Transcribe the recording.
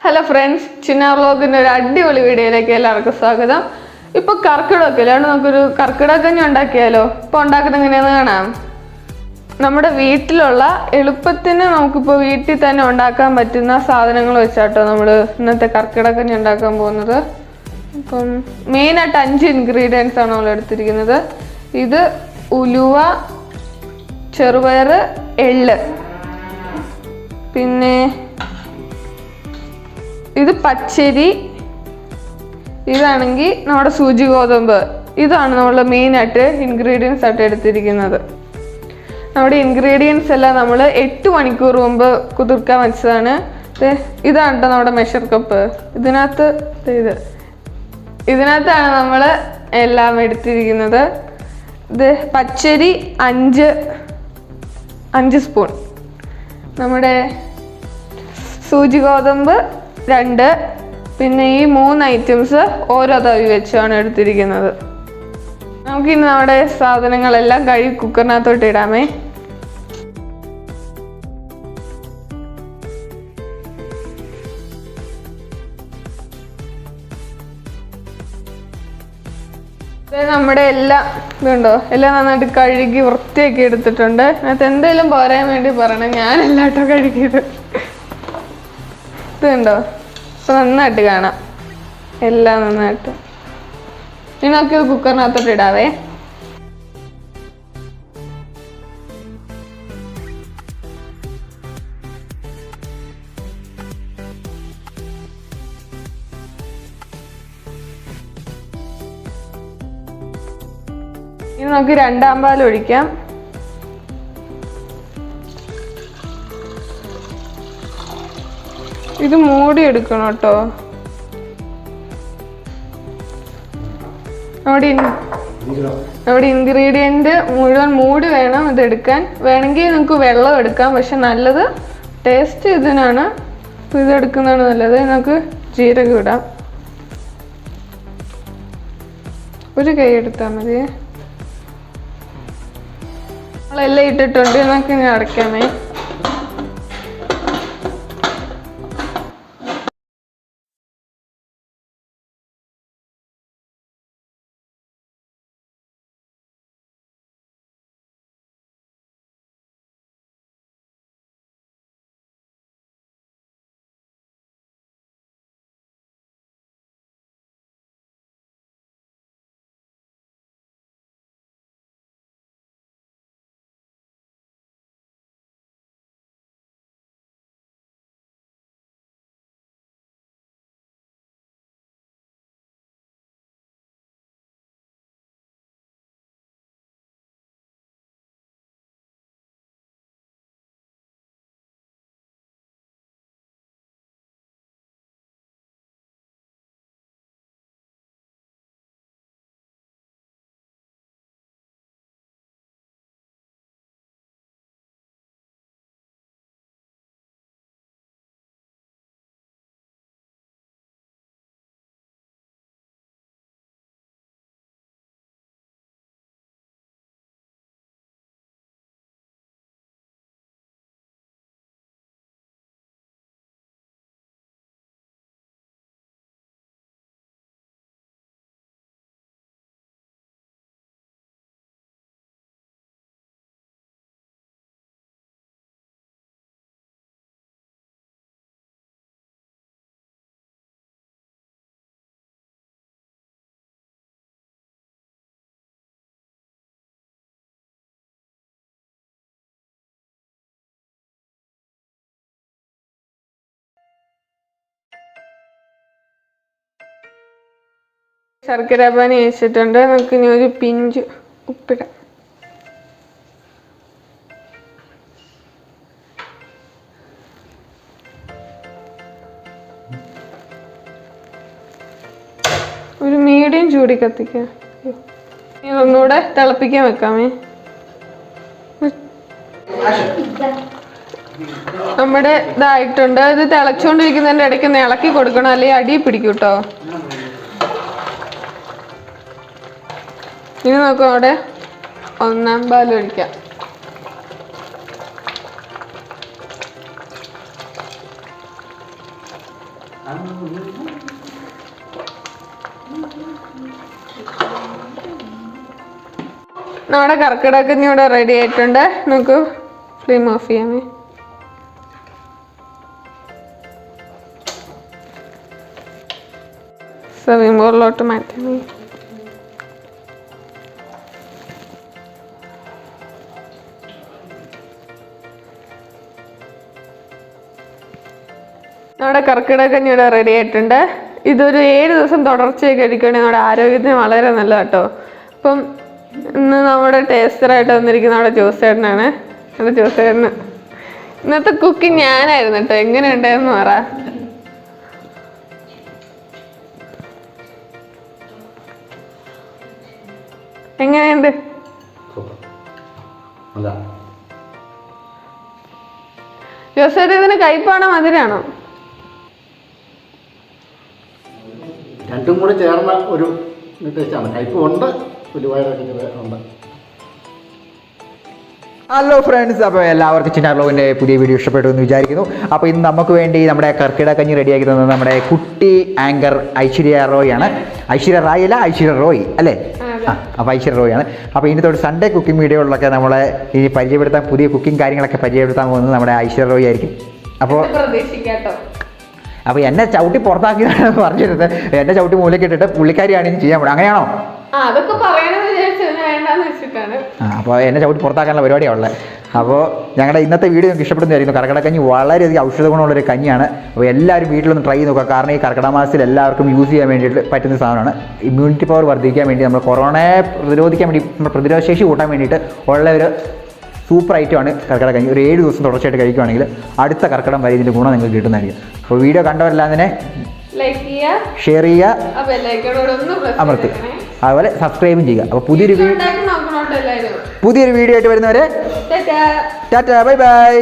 Hello friends Chinnar വ്ലോഗിന്റെ ഒരു അടിപൊളി വീഡിയോയിലേക്ക് എല്ലാവർക്കും സ്വാഗതം. ഇപ്പൊ കർക്കിടമൊക്കെ അല്ലാണ്ട് നമുക്കൊരു കർക്കിടകഞ്ഞി ഉണ്ടാക്കിയാലോ? ഇപ്പൊ ഉണ്ടാക്കുന്നത് എങ്ങനെയാന്ന് കാണാം. നമ്മുടെ വീട്ടിലുള്ള എളുപ്പത്തിന് നമുക്കിപ്പോൾ വീട്ടിൽ തന്നെ ഉണ്ടാക്കാൻ പറ്റുന്ന സാധനങ്ങൾ വെച്ചാട്ടോ നമ്മൾ ഇന്നത്തെ കർക്കിടക്കഞ്ഞി ഉണ്ടാക്കാൻ പോകുന്നത്. അപ്പം മെയിനായിട്ട് അഞ്ച് ഇൻഗ്രീഡിയൻസ് ആണ് നമ്മൾ എടുത്തിരിക്കുന്നത്. ഇത് ഉലുവ ചെറുപയർ എള്ള്. പിന്നെ ഇത് പച്ചരി ഇതാണെങ്കിൽ നമ്മുടെ സൂചി ഗോതമ്പ്. ഇതാണ് നമ്മൾ മെയിനായിട്ട് ഇൻഗ്രീഡിയൻസ് ആയിട്ട് എടുത്തിരിക്കുന്നത്. നമ്മുടെ ഇൻഗ്രീഡിയൻസ് എല്ലാം നമ്മൾ എട്ട് മണിക്കൂർ മുമ്പ് കുതിർക്കാൻ വെച്ചതാണ്. ഇതാണ് നമ്മുടെ മെഷർ കപ്പ് ഇതിനകത്ത് ഇത്. ഇതിനകത്താണ് നമ്മൾ എല്ലാം എടുത്തിരിക്കുന്നത്. ഇത് പച്ചരി അഞ്ച് അഞ്ച് സ്പൂൺ നമ്മുടെ സൂചി ഗോതമ്പ് രണ്ട് പിന്നെ ഈ മൂന്ന് ഐറ്റംസ് ഓരോ തവി വെച്ചാണ് എടുത്തിരിക്കുന്നത്. നമുക്ക് ഇന്ന് നമ്മുടെ സാധനങ്ങളെല്ലാം കഴുകി കുക്കറിനകത്തോട്ട് ഇടാമേ. നമ്മുടെ എല്ലാം ഇതുണ്ടോ? എല്ലാം നന്നായിട്ട് കഴുകി വൃത്തിയാക്കി എടുത്തിട്ടുണ്ട്. അതിനകത്ത് എന്തെങ്കിലും പോരാൻ വേണ്ടി പറയണം. ഞാനല്ലാട്ടോ കഴുകിയത്. ഇത് ഇപ്പൊ നന്നായിട്ട് കാണാം. എല്ലാം നന്നായിട്ട്. ഇനി നോക്കിയത് കുക്കറിനകത്തോട്ട് ഇടാവേ. ഇനി നമുക്ക് രണ്ടാം പാൽ ഒഴിക്കാം. ഇത് മൂടി എടുക്കണം കേട്ടോ. നമ്മുടെ ഇൻ- നമ്മുടെ ഇൻഗ്രീഡിയന്റ് മുഴുവൻ മൂടി വേണം ഇത് എടുക്കാൻ വേണമെങ്കിൽ നമുക്ക് വെള്ളം എടുക്കാം പക്ഷെ നല്ലത് ടേസ്റ്റ് ഇതിനാണ്. അപ്പോൾ ഇതെടുക്കുന്നതാണ് നല്ലത്. നമുക്ക് ജീരകം ഇടാം. ഒരു കൈ എടുത്താൽ മതി. നമ്മളെല്ലാം ഇട്ടിട്ടുണ്ട്. നമുക്ക് ഇനി അടയ്ക്കാമേ. ശർക്കര പാനി വെച്ചിട്ടുണ്ട്. നമുക്ക് ഇനി ഒരു പിഞ്ച് ഉപ്പിടാം. ഒരു മീഡിയം ചൂടി കത്തിക്കുക ഇതൊന്നുകൂടെ തിളപ്പിക്കാൻ വെക്കാമേ. നമ്മുടെ ഇതായിട്ടുണ്ട്. ഇത് തിളച്ചുകൊണ്ടിരിക്കുന്നതിന്റെ ഇടയ്ക്ക് ഒന്ന് ഇളക്കി കൊടുക്കണം. അല്ലെങ്കിൽ അടി പിടിക്കും ഇനി നമുക്ക് അവിടെ ഒന്നാം പാൽ ഒഴിക്കാം നമ്മുടെ കർക്കിടകഞ്ഞി ഇവിടെ റെഡി ആയിട്ടുണ്ട്. നമുക്ക് ഫ്ലെയിം ഓഫ് ചെയ്യാമേ സെർവിംഗ് ബോളിലോട്ട് മാറ്റാമേ നമ്മുടെ കർക്കിടകഞ്ഞി ഇവിടെ റെഡി ആയിട്ടുണ്ട്. ഇതൊരു ഏഴ് ദിവസം തുടർച്ചയായി കഴിക്കുകയാണെങ്കിൽ നമ്മുടെ ആരോഗ്യത്തിന് വളരെ നല്ല കേട്ടോ അപ്പം ഇന്ന് നമ്മുടെ ടേസ്റ്ററായിട്ട് വന്നിരിക്കുന്ന നമ്മുടെ ജോസേട്ടനാണ്. നമ്മുടെ ജോസേട്ടന്. ഇന്നത്തെ കുക്കിംഗ് ഞാനായിരുന്നു കേട്ടോ എങ്ങനെയുണ്ടായിരുന്നു പറ. എങ്ങനെയുണ്ട്? ജോസേട്ടൻ ഇതിന് കയ്പാണോ മധുരാണോ? രണ്ടും കൂടി ചേർന്ന ഒരു ടേസ്റ്റാണ് കയ്പും ഉണ്ട് ഗുരുവായൂരൊക്കെ ഉണ്ട്. ഹലോ ഫ്രണ്ട്സ് അപ്പോൾ എല്ലാവർക്കും ചിന്ന ബ്ലോഗിന്റെ പുതിയ വീഡിയോ ഇഷ്ടപ്പെട്ടു എന്ന് വിചാരിക്കുന്നു. അപ്പോൾ ഇന്ന് നമുക്ക് വേണ്ടി നമ്മുടെ കർക്കിടക കഞ്ഞി റെഡിയാക്കി തന്നത് നമ്മുടെ കുട്ടി ആങ്കർ ഐശ്വര്യ റോയ് ആണ്. ഐശ്വര്യ റായ് അല്ല ഐശ്വര്യ റോയ് അല്ലേ? ആ അപ്പോൾ ഐശ്വര്യ റോയ് ആണ്. അപ്പോൾ ഇനി തൊട്ട് സൺഡേ കുക്കിംഗ് വീഡിയോകളിലൊക്കെ നമ്മളെ ഇനി പരിചയപ്പെടുത്താൻ പുതിയ കുക്കിംഗ് കാര്യങ്ങളൊക്കെ പരിചയപ്പെടുത്താൻ പോകുന്നത് നമ്മുടെ ഐശ്വര്യ റോയ് ആയിരിക്കും. അപ്പോൾ പ്രതീക്ഷിക്കാട്ടോ അപ്പോൾ എന്നെ ചവിട്ടി പുറത്താക്കിയതാണ് പറഞ്ഞിരുന്നത്. എന്നെ ചവിട്ടി മൂലയ്ക്ക് ഇട്ടിട്ട് പുള്ളിക്കാരിയാണ് ഇനി ചെയ്യാൻ പോകുന്നത് അങ്ങനെയാണോ? ആ അതൊക്കെ പറയണമെന്ന് വിചാരിച്ചു വേണ്ടാന്ന് വെച്ചിട്ടാണ്. ആ അപ്പോൾ എന്നെ ചവിട്ടി പുറത്താക്കാനുള്ള പരിപാടിയാണ് ഉള്ളത് അപ്പോൾ ഞങ്ങളുടെ ഇന്നത്തെ വീഡിയോ നിങ്ങൾക്ക് ഇഷ്ടപ്പെടുന്നതായിരുന്നു. കർക്കിടക കഞ്ഞി വളരെയധികം ഔഷധ ഗുണമുള്ളൊരു കഞ്ഞിയാണ്. അപ്പോൾ എല്ലാവരും വീട്ടിലൊന്ന് ട്രൈ ചെയ്ത് നോക്കുക. കാരണം ഈ കർക്കിടക മാസത്തിൽ എല്ലാവർക്കും യൂസ് ചെയ്യാൻ വേണ്ടിയിട്ട് പറ്റുന്ന സാധനമാണ്. ഇമ്മ്യൂണിറ്റി പവർ വർദ്ധിക്കാൻ വേണ്ടി നമ്മൾ കൊറോണയെ പ്രതിരോധിക്കാൻ വേണ്ടി നമ്മുടെ പ്രതിരോധശേഷി കൂട്ടാൻ വേണ്ടിയിട്ട് ഉള്ള ഒരു സൂപ്പർ ഐറ്റമാണ് കർക്കിടക കഞ്ഞി ഒരു ഏഴ് ദിവസം തുടർച്ചയായിട്ട് കഴിക്കുകയാണെങ്കിൽ അടുത്ത കർക്കിടം വരെ ഇതിന്റെ ഗുണം നിങ്ങൾക്ക് കിട്ടുന്നതായിരിക്കും. അപ്പോൾ വീഡിയോ കണ്ടവരെല്ലാം തന്നെ ഷെയർ ചെയ്യുക അമൃത് അതുപോലെ സബ്സ്ക്രൈബും ചെയ്യുക. അപ്പോൾ പുതിയൊരു പുതിയൊരു വീഡിയോ ആയിട്ട് വരുന്നവരെ ടാറ്റ ബൈ ബൈ